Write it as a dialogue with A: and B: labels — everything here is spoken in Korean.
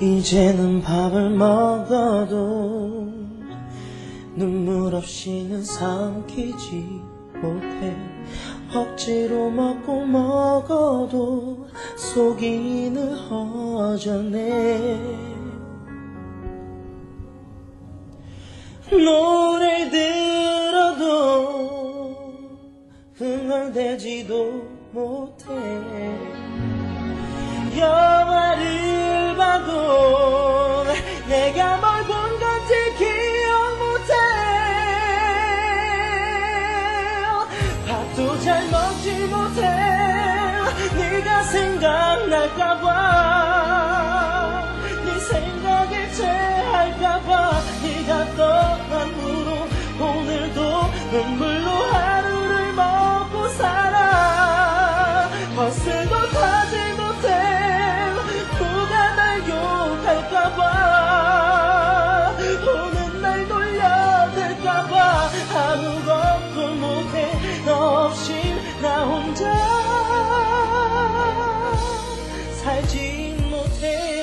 A: 이제는 밥을 먹어도 눈물 없이는 삼키지 못해. 억지로 먹고 먹어도 속이 늘 허전해 흥얼대지도 못해. 영화를 봐도 내가 뭘 본 건지 기억 못해. 밥도 잘 먹지 못해. 네가 생각날까봐. 네 생각에 체할까봐. 네가 떠난 후로 오늘도 눈물 될까봐. 오는 날 돌려 될까봐. 아무것도 못해. 너 없이 나 혼자 살지 못해.